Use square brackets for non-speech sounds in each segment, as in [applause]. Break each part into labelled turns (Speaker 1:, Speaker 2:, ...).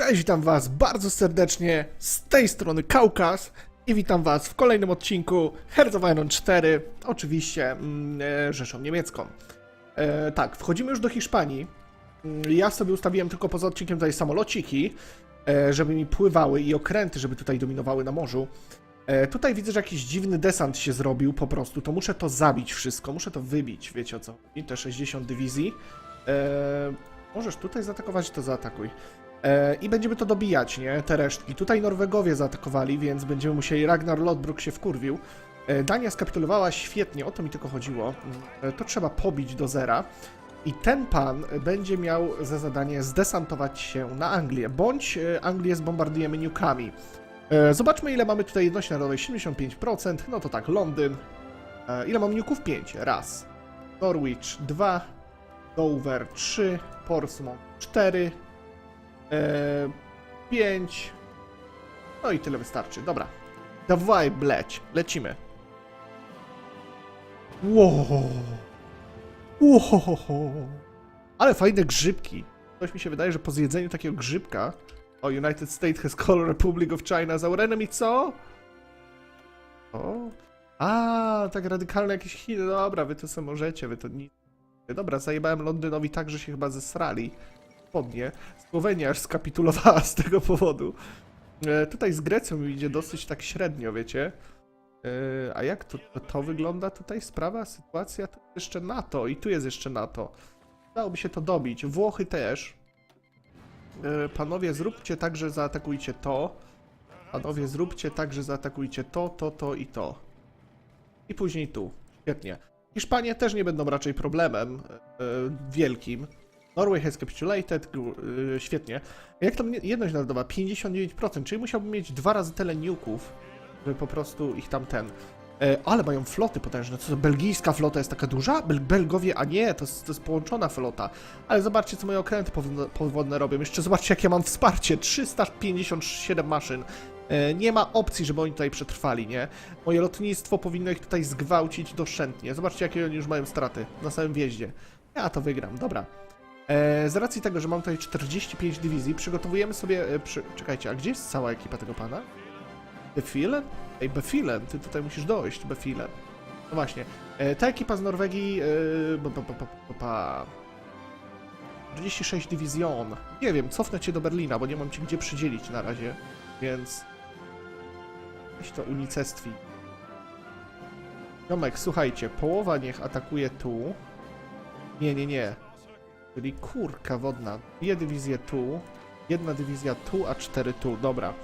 Speaker 1: Cześć, witam was bardzo serdecznie z tej strony Kaukaz i witam was w kolejnym odcinku Hearts of Iron 4, oczywiście mm, e, Rzeszą Niemiecką. E, tak, wchodzimy już do Hiszpanii. Mm, Ja sobie ustawiłem tylko poza odcinkiem tutaj samolociki, e, żeby mi pływały i okręty, żeby tutaj dominowały na morzu. E, tutaj widzę, że jakiś dziwny desant się zrobił po prostu, to muszę to zabić wszystko, muszę to wybić, wiecie o co chodzi, te 60 dywizji. E, możesz tutaj zaatakować, to zaatakuj. E, I będziemy to dobijać, nie? Te resztki. Tutaj Norwegowie zaatakowali, więc będziemy musieli. Ragnar Lodbrok się wkurwił. E, Dania skapitulowała świetnie, o to mi tylko chodziło. E, To trzeba pobić do zera. I ten pan będzie miał za zadanie zdesantować się na Anglię, bądź Anglię zbombardujemy nukami. Zobaczmy, ile mamy tutaj jedności narodowej. 75%. No to tak, Londyn. Ile mam nuków? 5. Raz. Norwich 2. Dover 3. Portsmouth 4. Eee, 5. No i tyle wystarczy. Dobra. Dawaj, bleć. Lecimy. Wow. Wow. Ale fajne grzybki. Coś mi się wydaje, że po zjedzeniu takiego grzybka. O, United States has called Republic of China as our enemy, co? O. A, tak radykalne jakieś Chiny. Dobra, wy to sobie możecie, wy to nic. Dobra, zajebałem Londynowi tak, że się chyba zesrali spodnie. Słowenia aż skapitulowała z tego powodu. E, tutaj z Grecją idzie dosyć tak średnio, wiecie. E, a jak to, to, to wygląda tutaj sprawa, sytuacja? To jeszcze NATO i tu jest jeszcze NATO. Dałoby się to dobić. Włochy też. E, panowie, zróbcie tak, że zaatakujcie to. Panowie, zróbcie tak, że zaatakujcie to, to, to i to. I później tu. Świetnie. Hiszpanie też nie będą raczej problemem e, wielkim. Norway has capitulated, yy, świetnie. Jak tam jedność narodowa? 59%, czyli musiałbym mieć dwa razy tyle nuków, żeby po prostu ich tam ten... E, ale mają floty potężne, co to belgijska flota jest taka duża? Bel Belgowie, a nie, to jest, to jest połączona flota. Ale zobaczcie, co moje okręty powodne robią. Jeszcze zobaczcie, jak ja mam wsparcie, 357 maszyn. E, nie ma opcji, żeby oni tutaj przetrwali, nie? Moje lotnictwo powinno ich tutaj zgwałcić doszczętnie. Zobaczcie, jakie oni już mają straty na samym wjeździe. Ja to wygram, dobra. E, z racji tego, że mam tutaj 45 dywizji, przygotowujemy sobie... E, przy... Czekajcie, a gdzie jest cała ekipa tego pana? Befilen? Ej, Befilen, ty tutaj musisz dojść, Befilen. No właśnie, e, ta ekipa z Norwegii... Ba. 46 dywizjon. Nie wiem, cofnę cię do Berlina, bo nie mam cię gdzie przydzielić na razie, więc... Weź to unicestwi. Jomek, słuchajcie, połowa niech atakuje tu. Nie, nie, nie. Czyli kurka wodna. Dwie dywizje tu, jedna dywizja tu, a cztery tu. Dobra.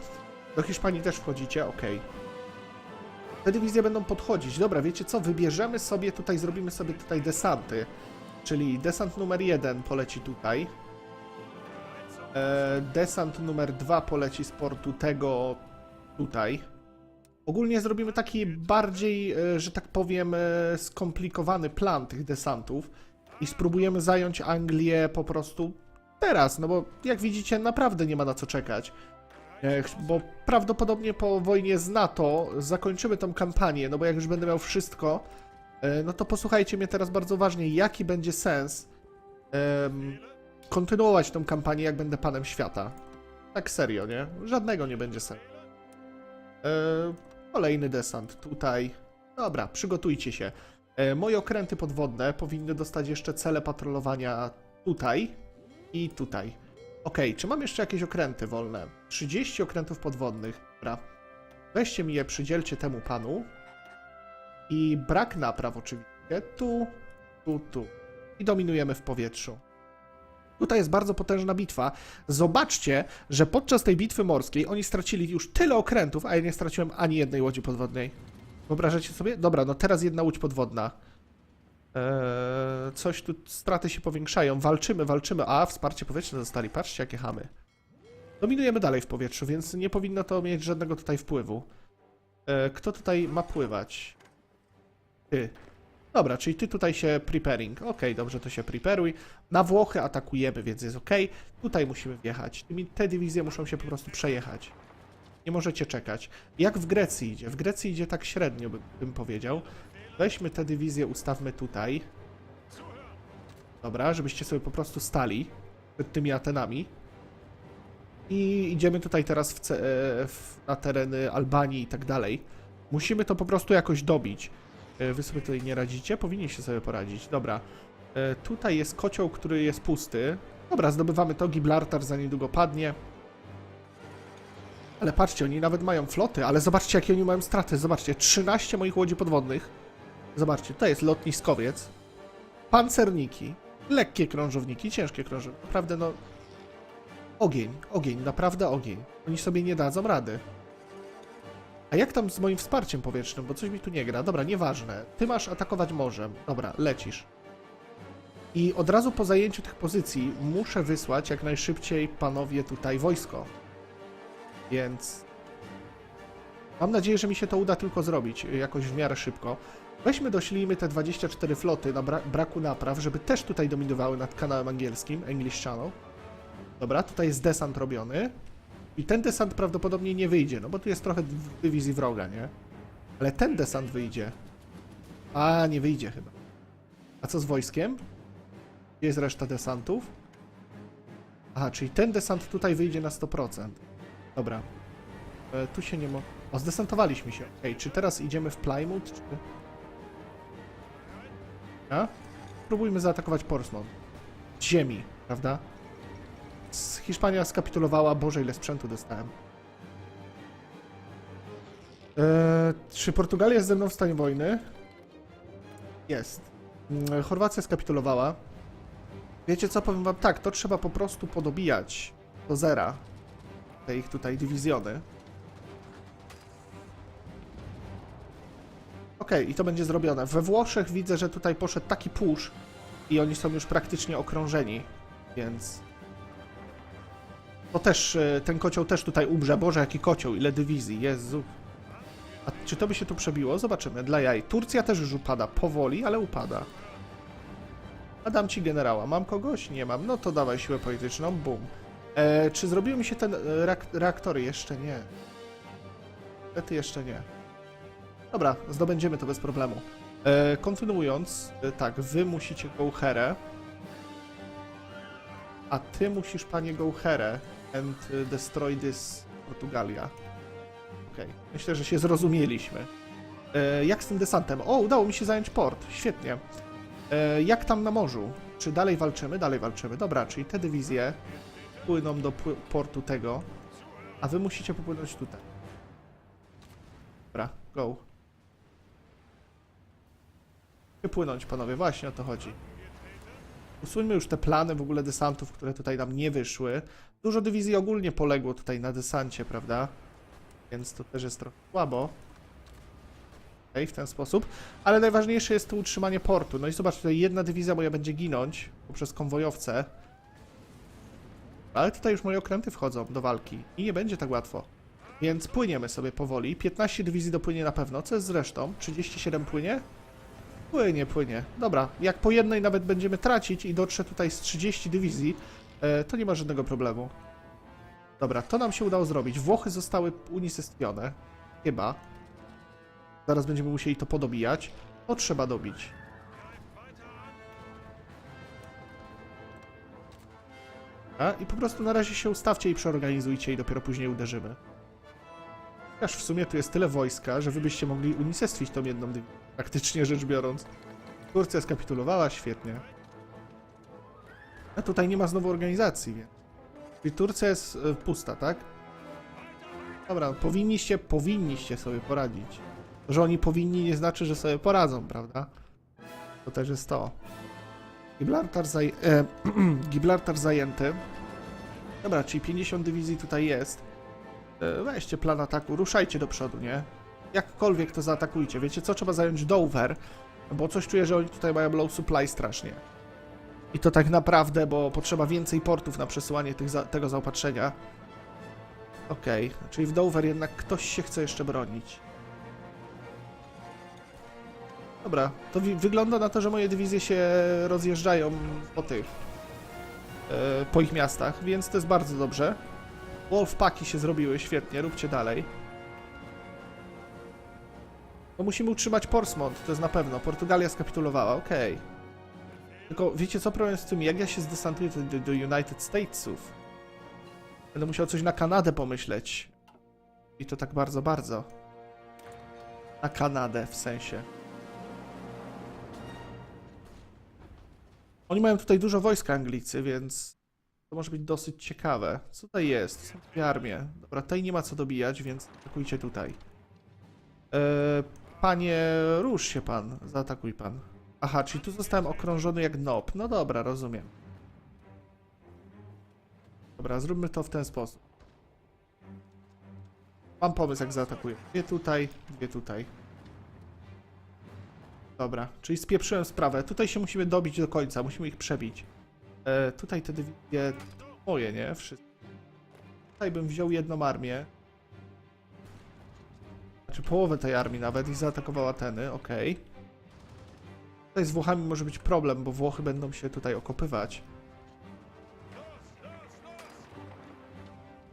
Speaker 1: Do Hiszpanii też wchodzicie? Okej. Te dywizje będą podchodzić. Dobra, wiecie co? Wybierzemy sobie tutaj, zrobimy sobie tutaj desanty. Czyli desant numer jeden poleci tutaj. E, desant numer dwa poleci z portu tego tutaj. Ogólnie zrobimy taki bardziej, e, że tak powiem, e, skomplikowany plan tych desantów i spróbujemy zająć Anglię po prostu teraz, no bo jak widzicie, naprawdę nie ma na co czekać. Bo prawdopodobnie po wojnie z NATO zakończymy tą kampanię, no bo jak już będę miał wszystko, e, no to posłuchajcie mnie teraz bardzo uważnie, jaki będzie sens em, kontynuować tą kampanię, jak będę panem świata. Tak serio, nie? Żadnego nie będzie sensu. E, Kolejny desant tutaj. Dobra, przygotujcie się. E, Moje okręty podwodne powinny dostać jeszcze cele patrolowania tutaj i tutaj. Okej, czy mam jeszcze jakieś okręty wolne? 30 okrętów podwodnych. Dobra. Weźcie mi je, przydzielcie temu panu. I brak napraw oczywiście. Tu, tu, tu. I dominujemy w powietrzu. Tutaj jest bardzo potężna bitwa. Zobaczcie, że podczas tej bitwy morskiej oni stracili już tyle okrętów, a ja nie straciłem ani jednej łodzi podwodnej. Wyobrażacie sobie? Dobra, no teraz jedna łódź podwodna. Eee, coś tu, straty się powiększają. Walczymy, walczymy. A, wsparcie powietrzne dostali. Patrzcie, jakie chamy. Dominujemy dalej w powietrzu, więc nie powinno to mieć żadnego tutaj wpływu. Eee, kto tutaj ma pływać? Ty. Dobra, czyli ty tutaj się preparing. Okej, dobrze, to się preparuj. Na Włochy atakujemy, więc jest ok. Tutaj musimy wjechać. Te dywizje muszą się po prostu przejechać. Nie możecie czekać. Jak w Grecji idzie? W Grecji idzie tak średnio, bym, powiedział. Weźmy te dywizje, ustawmy tutaj. Dobra, żebyście sobie po prostu stali przed tymi Atenami. i idziemy tutaj teraz w, e, w, na tereny Albanii i tak dalej. Musimy to po prostu jakoś dobić. E, Wy sobie tutaj nie radzicie? Powinniście sobie poradzić. Dobra. E, Tutaj jest kocioł, który jest pusty. Dobra, zdobywamy to. Gibraltar za niedługo padnie. Ale patrzcie, oni nawet mają floty, ale zobaczcie, jakie oni mają straty. Zobaczcie, 13 moich łodzi podwodnych. Zobaczcie, to jest lotniskowiec. Pancerniki. Lekkie krążowniki, ciężkie krążowniki. Naprawdę, no... Ogień, ogień, naprawdę ogień. Oni sobie nie dadzą rady. A jak tam z moim wsparciem powietrznym? Bo coś mi tu nie gra. Dobra, nieważne. Ty masz atakować morzem. Dobra, lecisz. I od razu po zajęciu tych pozycji muszę wysłać jak najszybciej panowie tutaj wojsko. Więc mam nadzieję, że mi się to uda tylko zrobić y, jakoś w miarę szybko. Weźmy, doślijmy te 24 floty na bra braku napraw, żeby też tutaj dominowały nad kanałem angielskim, English Channel. Dobra, tutaj jest desant robiony. I ten desant prawdopodobnie nie wyjdzie, no bo tu jest trochę dywizji wroga, nie? Ale ten desant wyjdzie. A, nie wyjdzie chyba. A co z wojskiem? Gdzie jest reszta desantów? Aha, czyli ten desant tutaj wyjdzie na 100%. Dobra. E, tu się nie mo... O, zdesantowaliśmy się. Okej, czy teraz idziemy w Plymouth, czy... A? Spróbujmy zaatakować Portsmouth. Z ziemi, prawda? Z Hiszpania skapitulowała. Boże, ile sprzętu dostałem. E, czy Portugalia jest ze mną w stanie wojny? Jest. Mm, Chorwacja skapitulowała. Wiecie co, powiem wam tak, to trzeba po prostu podobijać do zera te ich tutaj dywizjony. Okej, i to będzie zrobione. We Włoszech widzę, że tutaj poszedł taki push i oni są już praktycznie okrążeni, więc... To też, e, ten kocioł też tutaj umrze. Boże, jaki kocioł, ile dywizji, Jezu. A czy to by się tu przebiło? Zobaczymy, dla jaj. Turcja też już upada, powoli, ale upada. A dam ci generała. Mam kogoś? Nie mam. No to dawaj siłę polityczną, bum. E, czy zrobiły mi się te reak reaktory? Jeszcze nie. Niestety jeszcze nie. Dobra, zdobędziemy to bez problemu. E, kontynuując, e, tak, wy musicie Goucherę. A ty musisz, panie Goucherę, and e, destroy this Portugalia. Okej, myślę, że się zrozumieliśmy. E, jak z tym desantem? O, udało mi się zająć port. Świetnie. E, jak tam na morzu? Czy dalej walczymy? Dalej walczymy. Dobra, czyli te dywizje płyną do portu tego, a wy musicie popłynąć tutaj. Dobra, go. Wypłynąć, panowie, właśnie o to chodzi. Usuńmy już te plany w ogóle desantów, które tutaj nam nie wyszły. Dużo dywizji ogólnie poległo tutaj na desancie, prawda? Więc to też jest trochę słabo. Okej, w ten sposób. Ale najważniejsze jest to utrzymanie portu. No i zobacz, tutaj jedna dywizja moja będzie ginąć poprzez konwojowce. Ale tutaj już moje okręty wchodzą do walki i nie będzie tak łatwo. Więc płyniemy sobie powoli. 15 dywizji dopłynie na pewno. Co jest z resztą? 37 płynie? Płynie, płynie. Dobra, jak po jednej nawet będziemy tracić i dotrze tutaj z 30 dywizji, e, to nie ma żadnego problemu. Dobra, to nam się udało zrobić. Włochy zostały unicestwione. Chyba. Zaraz będziemy musieli to podobijać. To trzeba dobić. A, I po prostu na razie się ustawcie i przeorganizujcie i dopiero później uderzymy. Aż w sumie tu jest tyle wojska, że wy byście mogli unicestwić tą jedną dywizję, praktycznie rzecz biorąc. Turcja skapitulowała, świetnie. A tutaj nie ma znowu organizacji, więc... Czyli Turcja jest e, pusta, tak? Dobra, powinniście, powinniście sobie poradzić. To, że oni powinni nie znaczy, że sobie poradzą, prawda? To też jest to. Gibraltar, zaj e, [clears throat] Gibraltar zajęty. Dobra, czyli 50 dywizji tutaj jest. E, weźcie plan ataku, ruszajcie do przodu, nie? Jakkolwiek to zaatakujcie. Wiecie co? Trzeba zająć Dover, bo coś czuję, że oni tutaj mają low supply strasznie. I to tak naprawdę, bo potrzeba więcej portów na przesyłanie za tego zaopatrzenia. Okej, czyli w Dover jednak ktoś się chce jeszcze bronić. Dobra, to wygląda na to, że moje dywizje się rozjeżdżają po tych, e, po ich miastach, więc to jest bardzo dobrze. Wolfpaki się zrobiły, świetnie, róbcie dalej. No musimy utrzymać Portsmouth, to jest na pewno. Portugalia skapitulowała, okej. Tylko wiecie co problem z tym, jak ja się zdesantuję do, do United Statesów? Będę musiał coś na Kanadę pomyśleć. I to tak bardzo, bardzo. Na Kanadę w sensie. Oni mają tutaj dużo wojska Anglicy, więc to może być dosyć ciekawe. Co tutaj jest? Są dwie armie. Dobra, tutaj nie ma co dobijać, więc atakujcie tutaj. E, panie, rusz się pan. Zaatakuj pan. Aha, czyli tu zostałem okrążony jak nob. No dobra, rozumiem. Dobra, zróbmy to w ten sposób. Mam pomysł, jak zaatakuję. Dwie tutaj, dwie tutaj. Dobra, czyli spieprzyłem sprawę. Tutaj się musimy dobić do końca, musimy ich przebić. E, tutaj te dywizje moje, nie? Wszystkie. Tutaj bym wziął jedną armię. Znaczy połowę tej armii nawet i zaatakował Ateny, okej. Tutaj z Włochami może być problem, bo Włochy będą się tutaj okopywać.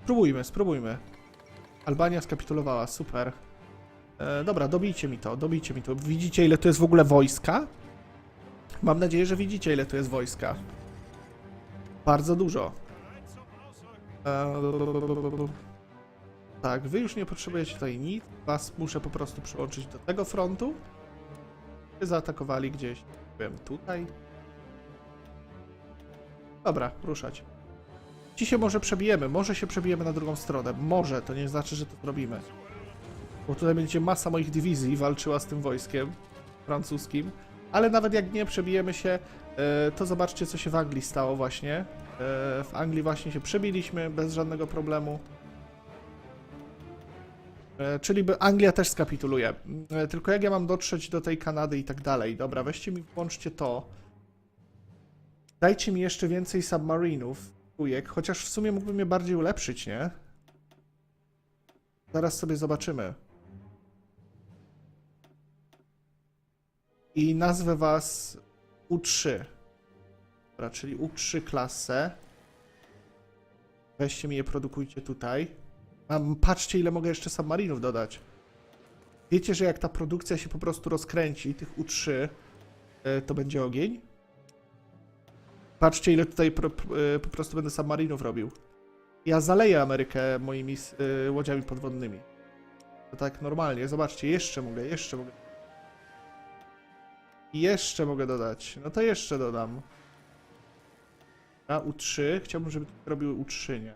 Speaker 1: Spróbujmy, spróbujmy. Albania skapitulowała, super. E, dobra, dobijcie mi to, dobijcie mi to. Widzicie ile tu jest w ogóle wojska? Mam nadzieję, że widzicie ile tu jest wojska. Bardzo dużo. E, tak, wy już nie potrzebujecie tutaj nic. Was muszę po prostu przyłączyć do tego frontu. Wy zaatakowali gdzieś, wiem, tutaj. Dobra, ruszać. Ci się może przebijemy, może się przebijemy na drugą stronę. Może, to nie znaczy, że to zrobimy. Bo tutaj będzie masa moich dywizji walczyła z tym wojskiem francuskim. Ale nawet jak nie przebijemy się, e, to zobaczcie, co się w Anglii stało właśnie. E, W Anglii właśnie się przebiliśmy bez żadnego problemu. E, Czyli Anglia też skapituluje. Tylko jak ja mam dotrzeć do tej Kanady i tak dalej? Dobra, weźcie mi, włączcie to. Dajcie mi jeszcze więcej submarinów, ujek, chociaż w sumie mógłbym je bardziej ulepszyć, nie? Zaraz sobie zobaczymy. I nazwę was U3. Dobra, czyli U3 klasę. Weźcie mi je, produkujcie tutaj. Mam, patrzcie ile mogę jeszcze submarinów dodać. Wiecie, że jak ta produkcja się po prostu rozkręci, tych U3, e, to będzie ogień? Patrzcie ile tutaj pro, e, po prostu będę submarinów robił. Ja zaleję Amerykę moimi y, łodziami podwodnymi. To tak normalnie. Zobaczcie, jeszcze mogę, jeszcze mogę. I Jeszcze mogę dodać. No to jeszcze dodam. Na U3. Chciałbym, żeby to robiły U3, nie?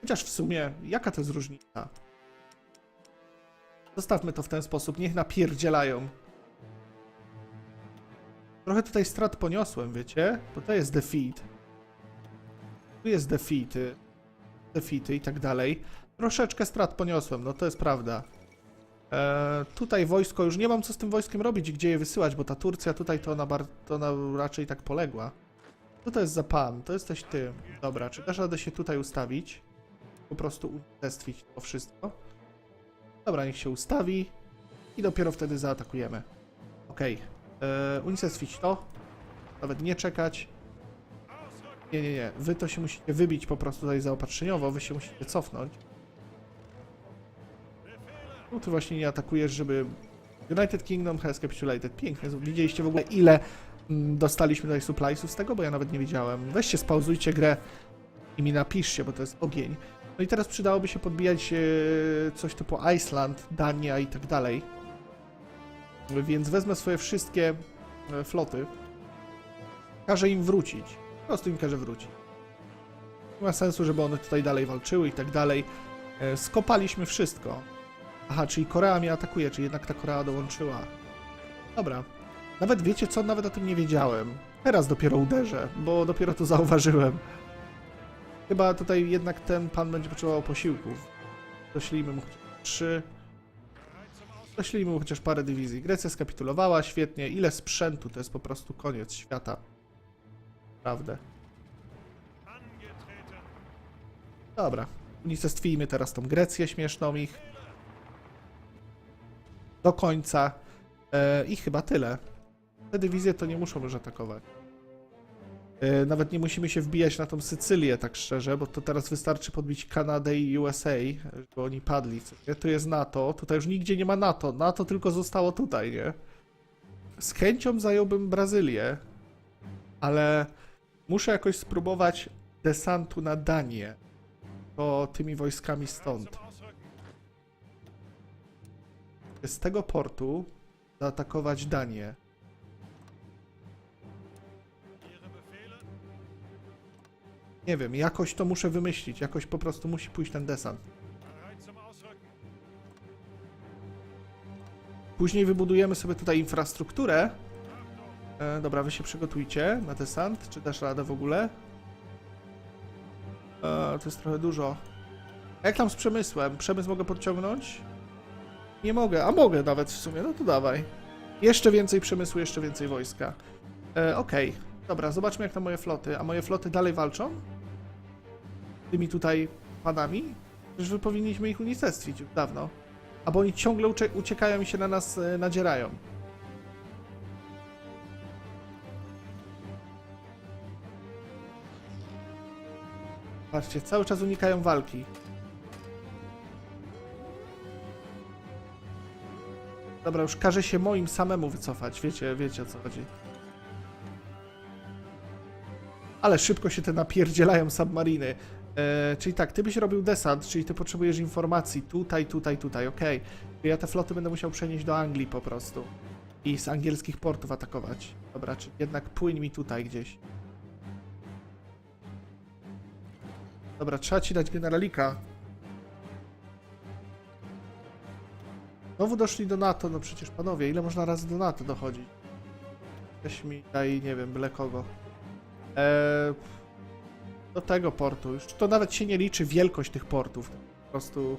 Speaker 1: Chociaż w sumie, jaka to jest różnica? Zostawmy to w ten sposób, niech napierdzielają. Trochę tutaj strat poniosłem, wiecie? Bo to jest defeat. Tu jest defeaty, defeaty i tak dalej. Troszeczkę strat poniosłem, no to jest prawda. E, tutaj wojsko, już nie mam co z tym wojskiem robić i gdzie je wysyłać, bo ta Turcja tutaj to ona, bar- to ona raczej tak poległa. Co to jest za pan? To jesteś ty. Dobra, czy dasz radę się tutaj ustawić? Po prostu unicestwić to wszystko. Dobra, niech się ustawi i dopiero wtedy zaatakujemy. Okej. Okay. Unicestwić to. Nawet nie czekać. Nie, nie, nie. Wy to się musicie wybić po prostu tutaj zaopatrzeniowo, wy się musicie cofnąć. No tu właśnie nie atakujesz, żeby... United Kingdom has capitulated. Pięknie. Widzieliście w ogóle ile mm, dostaliśmy tutaj suppliesów z tego, bo ja nawet nie wiedziałem. Weźcie, spauzujcie grę i mi napiszcie, bo to jest ogień. No i teraz przydałoby się podbijać e, coś typu Iceland, Dania i tak dalej. Więc wezmę swoje wszystkie e, floty. Każę im wrócić. Po prostu im każe wrócić. Nie ma sensu, żeby one tutaj dalej walczyły i tak dalej. E, Skopaliśmy wszystko. Aha, czyli Korea mnie atakuje, czyli jednak ta Korea dołączyła. Dobra. Nawet wiecie co? Nawet o tym nie wiedziałem. Teraz dopiero uderzę, bo dopiero to zauważyłem. Chyba tutaj jednak ten pan będzie potrzebował posiłków. Doślijmy mu chociaż trzy. Doślijmy mu chociaż parę dywizji. Grecja skapitulowała, świetnie. Ile sprzętu? To jest po prostu koniec świata. Prawdę. Dobra. Unicestwijmy teraz tą Grecję śmieszną ich. Do końca. E, I chyba tyle. Te dywizje to nie muszą już atakować. E, nawet nie musimy się wbijać na tą Sycylię, tak szczerze, bo to teraz wystarczy podbić Kanadę i USA, żeby oni padli. Tu jest NATO, tutaj już nigdzie nie ma NATO. NATO tylko zostało tutaj, nie? Z chęcią zająłbym Brazylię, ale muszę jakoś spróbować desantu na Danię, to tymi wojskami stąd. Z tego portu zaatakować Danię. Nie wiem, jakoś to muszę wymyślić, jakoś po prostu musi pójść ten desant. Później wybudujemy sobie tutaj infrastrukturę. E, dobra, wy się przygotujcie na desant. Czy dasz radę w ogóle? E, to jest trochę dużo. Jak tam z przemysłem? Przemysł mogę podciągnąć? Nie mogę, a mogę nawet w sumie, no to dawaj. Jeszcze więcej przemysłu, jeszcze więcej wojska. E, Okej, dobra, zobaczmy jak tam moje floty. A moje floty dalej walczą? Tymi tutaj panami? Przecież wy powinniśmy ich unicestwić już dawno. A bo oni ciągle ucie uciekają i się na nas e, nadzierają. Patrzcie, cały czas unikają walki. Dobra, już każe się moim samemu wycofać. Wiecie, wiecie o co chodzi. Ale szybko się te napierdzielają submariny. E, czyli tak, ty byś robił desant, czyli ty potrzebujesz informacji tutaj, tutaj, tutaj, okej. Okay. Ja te floty będę musiał przenieść do Anglii po prostu. I z angielskich portów atakować. Dobra, czyli jednak płyń mi tutaj gdzieś. Dobra, trzeba ci dać generalika. Znowu doszli do NATO, no przecież panowie, ile można razy do NATO dochodzić? Weź mi daj, nie wiem, byle kogo. Eee, do tego portu. Już to nawet się nie liczy wielkość tych portów. Po prostu.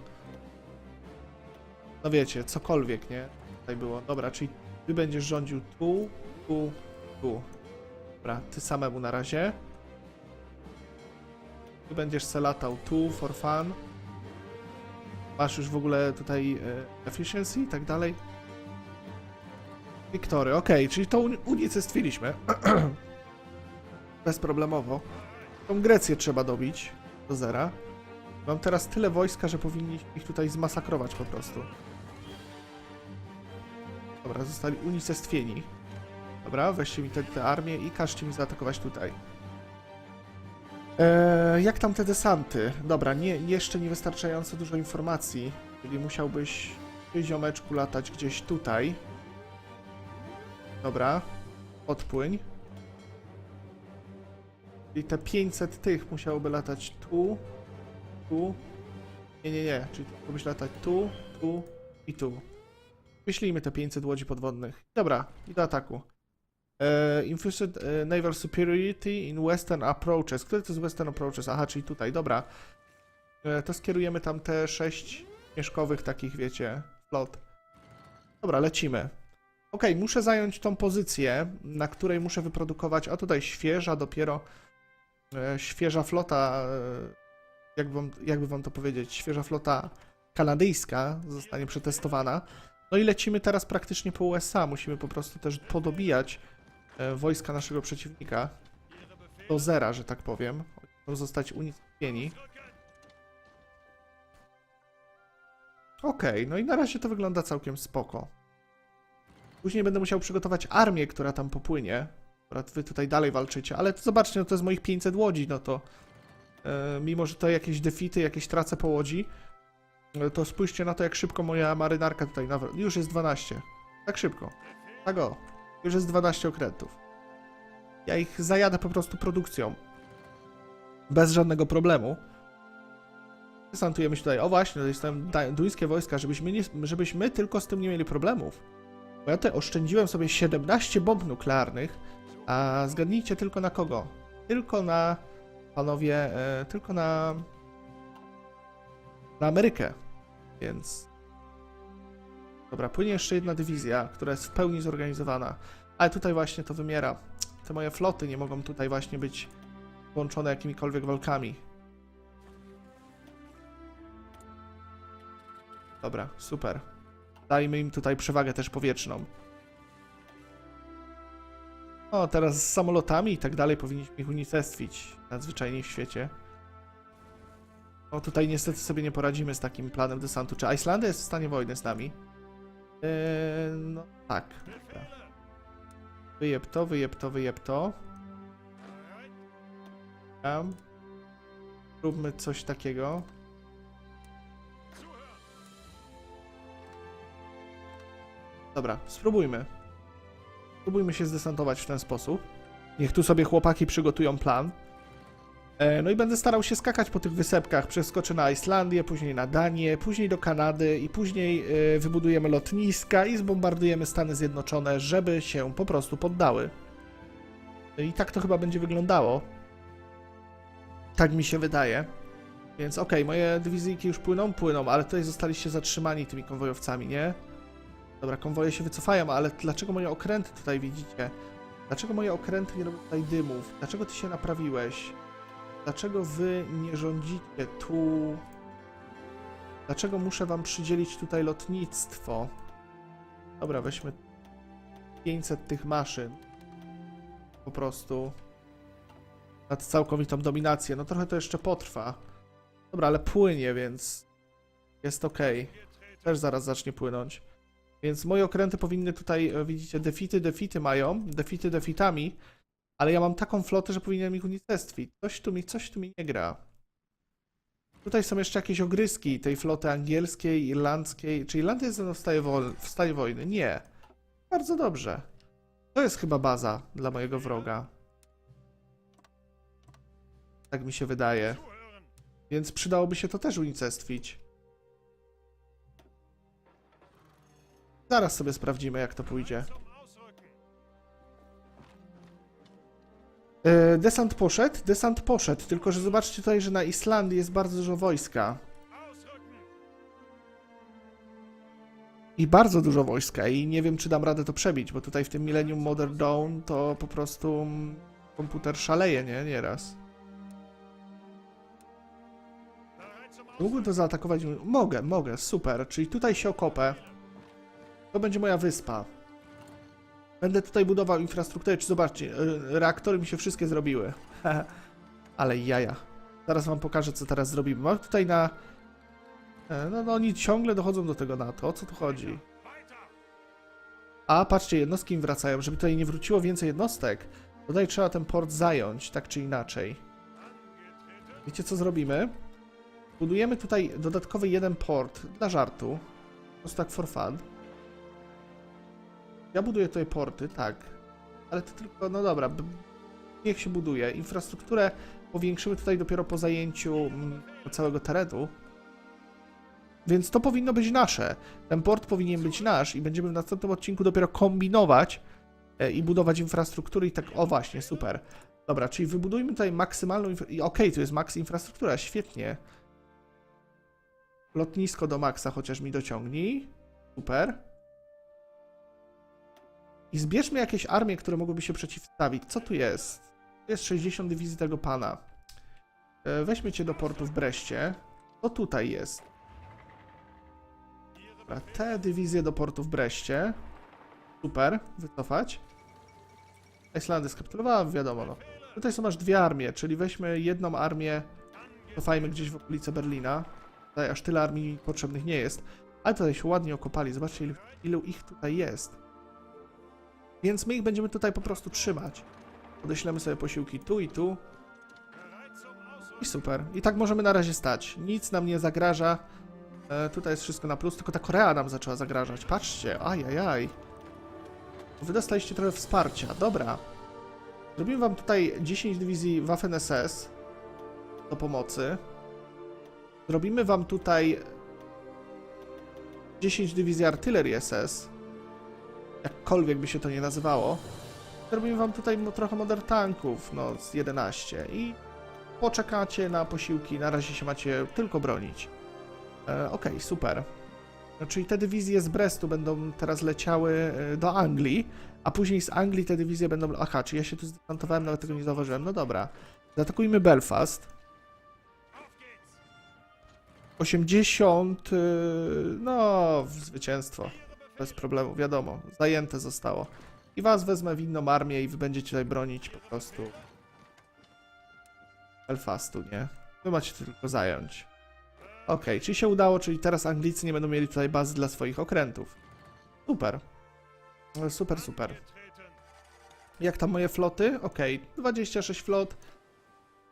Speaker 1: No wiecie, cokolwiek, nie? Tutaj było. Dobra, czyli ty będziesz rządził tu, tu, tu. Dobra, ty samemu na razie. Ty będziesz se latał tu, for fun. Masz już w ogóle tutaj e, efficiency i tak dalej. Wiktory, okej, czyli to uni- unicestwiliśmy. [clears throat] Bezproblemowo. Tą Grecję trzeba dobić do zera. Mam teraz tyle wojska, że powinni ich tutaj zmasakrować po prostu. Dobra, zostali unicestwieni. Dobra, weźcie mi te armię i każcie mi zaatakować tutaj. Eee, jak tam te desanty? Dobra, nie, jeszcze niewystarczająco dużo informacji, czyli musiałbyś ziomeczku latać gdzieś tutaj. Dobra, odpłyń. Czyli te 500 tych musiałoby latać tu, tu. Nie, nie, nie, czyli mógłbyś latać tu, tu i tu. Wyślijmy te 500 łodzi podwodnych. Dobra, i do ataku. E, Infused e, Naval Superiority in Western Approaches. Które to jest Western Approaches? Aha, czyli tutaj, dobra. E, to skierujemy tam te 6 mieszkowych takich, wiecie, flot. Dobra, lecimy. Okej, muszę zająć tą pozycję, na której muszę wyprodukować, a tutaj świeża dopiero, świeża flota, e, jak wam, jakby wam to powiedzieć, świeża flota kanadyjska zostanie przetestowana. No i lecimy teraz praktycznie po USA. Musimy po prostu też podobijać wojska naszego przeciwnika do zera, że tak powiem. Chcą zostać unicestwieni. Okej, no i na razie to wygląda całkiem spoko. Później będę musiał przygotować armię, która tam popłynie. Akurat wy tutaj dalej walczycie, ale to zobaczcie, no to jest moich 500 łodzi, no to e, mimo, że to jakieś defity, jakieś trace po łodzi, e, to spójrzcie na to, jak szybko moja marynarka tutaj nawr- Już jest 12. Tak szybko. Tak o. Już jest 12 okrętów. Ja ich zajadę po prostu produkcją. Bez żadnego problemu. Desantujemy się tutaj. O właśnie, to jest tam da- duńskie wojska, żebyśmy, nie, żebyśmy tylko z tym nie mieli problemów. Bo ja tutaj oszczędziłem sobie 17 bomb nuklearnych, a zgadnijcie tylko na kogo? Tylko na, panowie, e, tylko na, na Amerykę. Więc... Dobra, płynie jeszcze jedna dywizja, która jest w pełni zorganizowana. Ale tutaj właśnie to wymiera. Te moje floty nie mogą tutaj właśnie być połączone jakimikolwiek walkami. Dobra, super. Dajmy im tutaj przewagę też powietrzną. O, teraz z samolotami i tak dalej powinniśmy ich unicestwić nadzwyczajnie w świecie. O, tutaj niestety sobie nie poradzimy z takim planem desantu. Czy Islandia jest w stanie wojny z nami? Eee, no tak. Dobra. Wyjeb to, wyjeb to, wyjeb to. Tam. Róbmy coś takiego. Dobra, spróbujmy. Spróbujmy się zdesantować w ten sposób. Niech tu sobie chłopaki przygotują plan. E, No i będę starał się skakać po tych wysepkach. Przeskoczę na Islandię, później na Danię, później do Kanady i później e, wybudujemy lotniska i zbombardujemy Stany Zjednoczone, żeby się po prostu poddały. I tak to chyba będzie wyglądało. Tak mi się wydaje. Więc okej, moje dywizyjki już płyną, płyną, ale tutaj zostaliście zatrzymani tymi konwojowcami, nie? Dobra, konwoje się wycofają, ale dlaczego moje okręty tutaj widzicie? Dlaczego moje okręty nie robią tutaj dymów? Dlaczego ty się naprawiłeś? Dlaczego wy nie rządzicie tu? Dlaczego muszę wam przydzielić tutaj lotnictwo? Dobra, weźmy 500 tych maszyn. Po prostu. Nad całkowitą dominację. No trochę to jeszcze potrwa. Dobra, ale płynie, więc jest ok. Też zaraz zacznie płynąć. Więc moje okręty powinny tutaj, e, widzicie, defity, defity mają, defity defitami, ale ja mam taką flotę, że powinienem ich unicestwić. Coś tu mi, coś tu mi nie gra. Tutaj są jeszcze jakieś ogryski tej floty angielskiej, irlandzkiej. Czy Irlandia jest ze mną w stanie, wol- w stanie wojny? Nie. Bardzo dobrze. To jest chyba baza dla mojego wroga. Tak mi się wydaje. Więc przydałoby się to też unicestwić. Zaraz sobie sprawdzimy, jak to pójdzie. Desant poszedł? Desant poszedł, tylko że zobaczcie tutaj, że na Islandii jest bardzo dużo wojska. I bardzo dużo wojska i nie wiem, czy dam radę to przebić, bo tutaj w tym Millennium Modern Dawn to po prostu komputer szaleje, nie? Nieraz. Mógłbym to zaatakować? Mogę, mogę, super. Czyli tutaj się okopę. To będzie moja wyspa. Będę tutaj budował infrastrukturę. Czy zobaczcie, y, reaktory mi się wszystkie zrobiły. [laughs] Ale jaja. Zaraz wam pokażę, co teraz zrobimy. Mam tutaj na... e, No, no oni ciągle dochodzą do tego NATO. O co tu chodzi? A, patrzcie, jednostki im wracają. Żeby tutaj nie wróciło więcej jednostek, tutaj trzeba ten port zająć, tak czy inaczej. Wiecie, co zrobimy? Budujemy tutaj dodatkowy jeden port dla żartu. Po prostu tak for fun. Ja buduję tutaj porty, tak. Ale to tylko, no dobra, niech się buduje. Infrastrukturę powiększymy tutaj dopiero po zajęciu mm, całego terenu. Więc to powinno być nasze. Ten port powinien być nasz i będziemy w następnym odcinku dopiero kombinować e, i budować infrastruktury i tak, o właśnie, super. Dobra, czyli wybudujmy tutaj maksymalną, okej, tu jest max infrastruktura, świetnie. Lotnisko do maksa chociaż mi dociągnij. Super. I zbierzmy jakieś armie, które mogłyby się przeciwstawić. Co tu jest? Tu jest 60 dywizji tego pana. E, Weźmy cię do portu w Breście. Co tutaj jest? Dobra, te dywizje do portu w Breście. Super, wycofać. Islandia skapitulowała, wiadomo no. Tutaj są aż dwie armie, czyli weźmy jedną armię, cofajmy gdzieś w okolice Berlina. Tutaj aż tyle armii potrzebnych nie jest. Ale tutaj się ładnie okopali. Zobaczcie, ilu, ilu ich tutaj jest. Więc my ich będziemy tutaj po prostu trzymać. Podeślemy sobie posiłki tu i tu. I super. I tak możemy na razie stać. Nic nam nie zagraża. E, tutaj jest wszystko na plus, tylko ta Korea nam zaczęła zagrażać. Patrzcie, ajajaj. Wy dostaliście trochę wsparcia. Dobra. Zrobimy wam tutaj 10 dywizji Waffen-SS do pomocy. Zrobimy wam tutaj 10 dywizji artylerii SS. Jakkolwiek by się to nie nazywało. Zrobimy wam tutaj trochę modern tanków, no z 11 i poczekacie na posiłki, na razie się macie tylko bronić. E, Okej, super. No, czyli te dywizje z Brestu będą teraz leciały e, do Anglii, a później z Anglii te dywizje będą... Aha, czy ja się tu zdesantowałem, nawet tego nie zauważyłem. No dobra. Zaatakujmy Belfast. 80... y, No, zwycięstwo. Bez problemu, wiadomo. Zajęte zostało. I was wezmę w inną armię i wy będziecie tutaj bronić po prostu Belfastu, nie? Wy macie tylko zająć. Okej, czyli się udało, czyli teraz Anglicy nie będą mieli tutaj bazy dla swoich okrętów. Super. No, Super, super. Jak tam moje floty? Okej, 26 flot.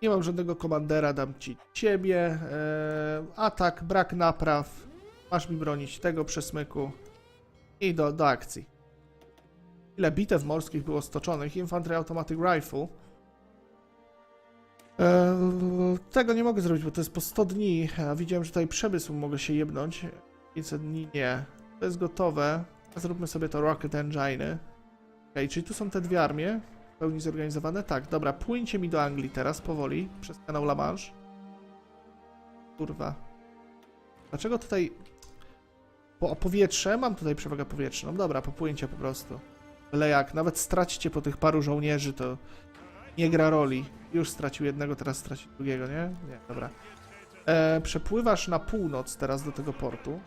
Speaker 1: Nie mam żadnego komandera, dam ci ciebie. E, atak, brak napraw. Masz mi bronić tego przesmyku. I do, do akcji. Ile bitew morskich było stoczonych? Infantry Automatic Rifle. E, tego nie mogę zrobić, bo to jest po 100 dni. A widziałem, że tutaj przemysł mogę się jebnąć. 500 dni nie. To jest gotowe. Zróbmy sobie to Rocket Engine. Okej, czyli tu są te dwie armie. W pełni zorganizowane? Tak, dobra, płyńcie mi do Anglii teraz, powoli, przez kanał La Manche. Kurwa. Dlaczego tutaj... Po powietrze? Mam tutaj przewagę powietrzną. Dobra, popłyńcie po prostu. Byle jak, nawet stracicie po tych paru żołnierzy, to nie gra roli. Już stracił jednego, teraz straci drugiego, nie? Nie, dobra. E, przepływasz na północ teraz do tego portu.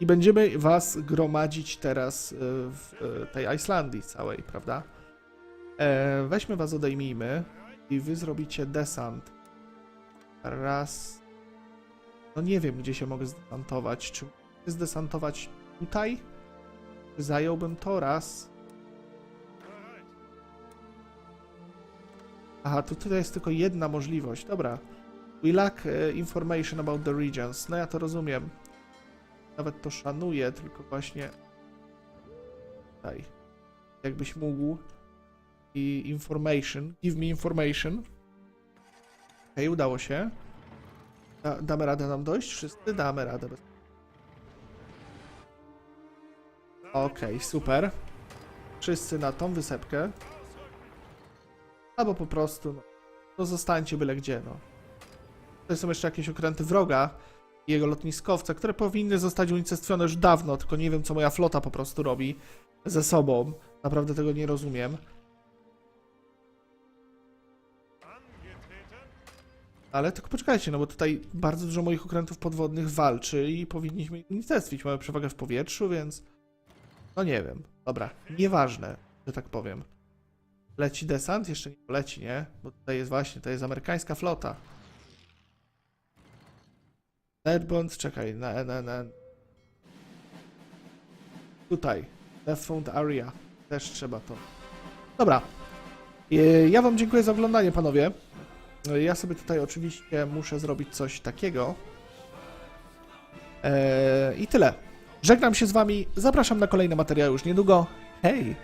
Speaker 1: I będziemy was gromadzić teraz e, w e, tej Islandii całej, prawda? E, weźmy was, odejmijmy i wy zrobicie desant. Raz. No nie wiem, gdzie się mogę zdesantować. Czy zdesantować tutaj? Zająłbym to raz? Aha, to tutaj jest tylko jedna możliwość. Dobra. We lack e, information about the regions. No ja to rozumiem. Nawet to szanuję, tylko właśnie... Tutaj. Jakbyś mógł i information. Give me information. Okej, udało się. Da, damy radę nam dojść? Wszyscy damy radę. Bez... Okej, super. Wszyscy na tą wysepkę. Albo po prostu, no, no zostańcie byle gdzie, no. Tutaj są jeszcze jakieś okręty wroga i jego lotniskowce, które powinny zostać unicestwione już dawno, tylko nie wiem, co moja flota po prostu robi ze sobą. Naprawdę tego nie rozumiem. Ale tylko poczekajcie, no bo tutaj bardzo dużo moich okrętów podwodnych walczy i powinniśmy unicestwić. Mamy przewagę w powietrzu, więc... No nie wiem. Dobra, nieważne, że tak powiem. Leci desant? Jeszcze nie poleci, nie? Bo tutaj jest właśnie, to jest amerykańska flota. Airborne, czekaj, na, na, na... Tutaj. Left Found Area. Też trzeba to. Dobra. E, Ja wam dziękuję za oglądanie, panowie. E, Ja sobie tutaj oczywiście muszę zrobić coś takiego. Eee, I tyle. Żegnam się z wami. Zapraszam na kolejne materiały już niedługo. Hej!